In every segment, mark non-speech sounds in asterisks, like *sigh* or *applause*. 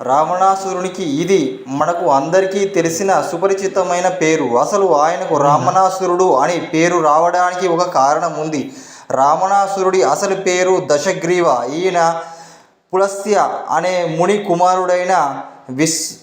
రావణాసురునికి ఇది మనకు అందరికీ తెలిసిన సుపరిచితమైన పేరు. అసలు ఆయనకు రావణాసురుడు అని పేరు రావడానికి ఒక కారణం ఉంది. రావణాసురుడి అసలు పేరు దశగ్రీవ. ఈయన పులస్త్య అనే ముని కుమారుడైన విస్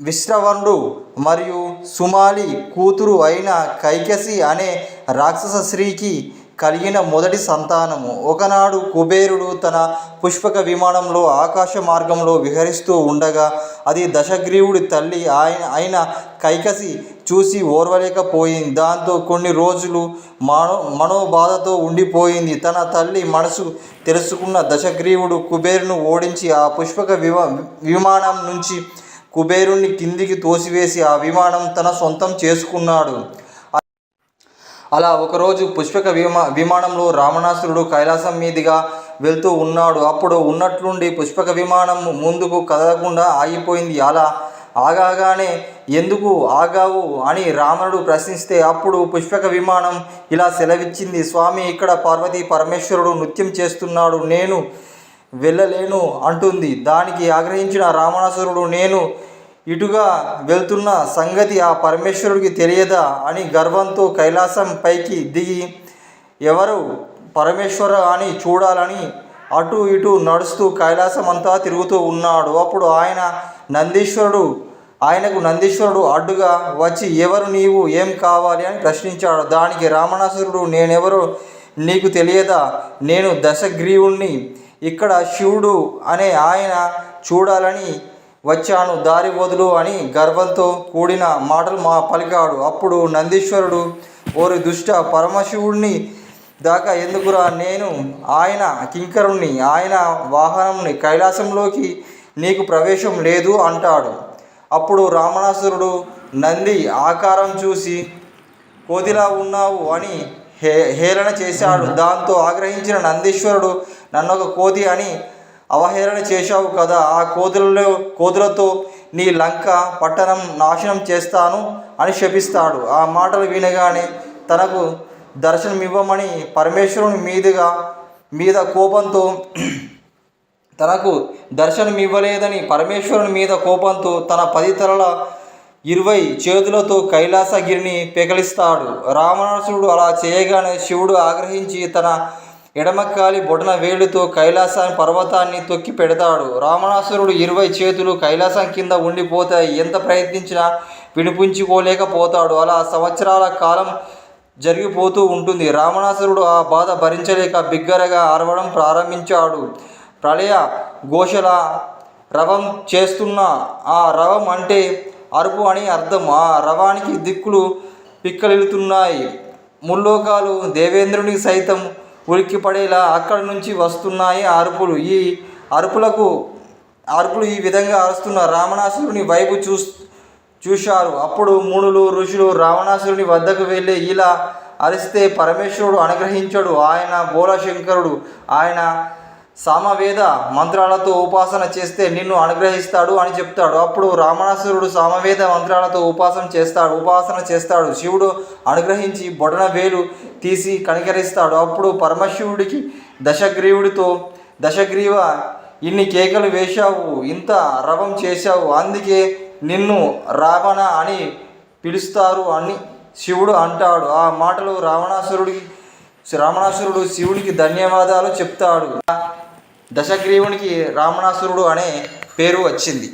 విశ్రవణుడు మరియు సుమాలి కూతురు అయిన కైకసి అనే రాక్షస స్త్రీకి కలిగిన మొదటి సంతానము. ఒకనాడు కుబేరుడు తన పుష్పక విమానంలో ఆకాశ మార్గంలో విహరిస్తూ ఉండగా అది దశగ్రీవుడి తల్లి ఆయన ఆయన కైకసి చూసి ఓర్వలేకపోయింది. దాంతో కొన్ని రోజులు మనో మనోబాధతో ఉండిపోయింది. తన తల్లి మనసు తెలుసుకున్న దశగ్రీవుడు కుబేరును ఓడించి ఆ పుష్పక విమా విమానం నుంచి కుబేరుణ్ణి కిందికి తోసివేసి ఆ విమానం తన సొంతం చేసుకున్నాడు. అలా ఒకరోజు పుష్పక విమా విమానంలో రావణాసురుడు కైలాసం మీదుగా వెళ్తూ ఉన్నాడు. అప్పుడు ఉన్నట్లుండి పుష్పక విమానం ముందుకు కదలకుండా ఆగిపోయింది. అలా ఆగాగానే ఎందుకు ఆగావు అని రావణుడు ప్రశ్నిస్తే అప్పుడు పుష్పక విమానం ఇలా సెలవిచ్చింది. స్వామి ఇక్కడ పార్వతీ పరమేశ్వరుడు నృత్యం చేస్తున్నాడు. నేను వెళ్ళలేను అంటుంది. దానికి ఆగ్రహించిన రావణాసురుడు నేను ఇటుగా వెళ్తున్న సంగతి ఆ పరమేశ్వరుడికి తెలియదా అని గర్వంతో కైలాసం పైకి దిగి ఎవరు పరమేశ్వర అని చూడాలని అటు ఇటు నడుస్తూ కైలాసం అంతా తిరుగుతూ ఉన్నాడు. అప్పుడు ఆయన నందీశ్వరుడు ఆయనకు నందీశ్వరుడు అడ్డుగా వచ్చి ఎవరు నీవు? ఏం కావాలి? అని ప్రశ్నించాడు. దానికి రామణాసురుడు నేనెవరో నీకు తెలియదా? నేను దశగ్రీవుణ్ణి ఇక్కడ శివుడు అనే ఆయన చూడాలని వచ్చాను దారి వదులు అని గర్వంతో కూడిన మాటలు మా పలికాడు. అప్పుడు నందీశ్వరుడు ఓరి దుష్ట పరమశివుణ్ణి దాకా ఎందుకురా నేను? ఆయన కింకరుణ్ణి ఆయన వాహనంని కైలాసంలోకి నీకు ప్రవేశం లేదు అంటాడు. అప్పుడు రామణాసురుడు నంది ఆకారం చూసి కోతిలా ఉన్నావు? అని హే హేళన చేశాడు. దాంతో ఆగ్రహించిన నందీశ్వరుడు నన్ను ఒక కోతి అని అవహేళన చేశావు కదా ఆ కోతులలో కోతులతో నీ లంక పట్టణం నాశనం చేస్తాను అని శపిస్తాడు. ఆ మాటలు వినగానే తనకు దర్శనమివ్వమని పరమేశ్వరుని మీదుగా మీద కోపంతో *clears throat* తనకు దర్శనమివ్వలేదని పరమేశ్వరుని మీద కోపంతో తన పది తరల ఇరవై చేతులతో కైలాసగిరిని పెకలిస్తాడు. రావణాసురుడు అలా చేయగానే శివుడు ఆగ్రహించి తన ఎడమకాలి బొటన వేలుతో కైలాసాన్ని పర్వతాన్ని తొక్కి పెడతాడు. రావణాసురుడు ఇరవై చేతులు కైలాసం కింద ఉండిపోతాయి ఎంత ప్రయత్నించినా వినిపించుకోలేకపోతాడు. అలా సంవత్సరాల కాలం జరిగిపోతూ ఉంటుంది. రావణాసురుడు ఆ బాధ భరించలేక బిగ్గరగా అరవడం ప్రారంభించాడు. ప్రళయ ఘోషల రవం చేస్తున్న ఆ రవం అంటే అరుపు అని అర్థం. ఆ రవానికి దిక్కులు పిక్కలిలుతున్నాయి. ముల్లోకాలు దేవేంద్రునికి సైతం ఉలిక్కిపడేలా అక్కడి నుంచి వస్తున్నాయి అరుపులు. ఈ అరుపులకు అరుపులు ఈ విధంగా అరుస్తున్న రావణాసురుని వైపు చూ చూశారు. అప్పుడు మునులు ఋషులు రావణాసురుని వద్దకు వెళ్ళి ఇలా అరిస్తే పరమేశ్వరుడు అనుగ్రహించడు. ఆయన బోలశంకరుడు. ఆయన సామవేద మంత్రాలతో ఉపాసన చేస్తే నిన్ను అనుగ్రహిస్తాడు అని చెప్తాడు. అప్పుడు రావణాసురుడు సామవేద మంత్రాలతో ఉపాసన చేస్తాడు ఉపాసన చేస్తాడు. శివుడు అనుగ్రహించి బొడన వేలు తీసి కనికరిస్తాడు. అప్పుడు పరమశివుడికి దశగ్రీవుడితో దశగ్రీవ ఇన్ని కేకలు వేశావు ఇంత రవం చేశావు అందుకే నిన్ను రావణ అని పిలుస్తారు అని శివుడు అంటాడు. ఆ మాటలు రావణాసురుడికి రావణాసురుడు శివుడికి ధన్యవాదాలు చెప్తాడు. దశగ్రీవునికి రావణాసురుడు అనే పేరు వచ్చింది.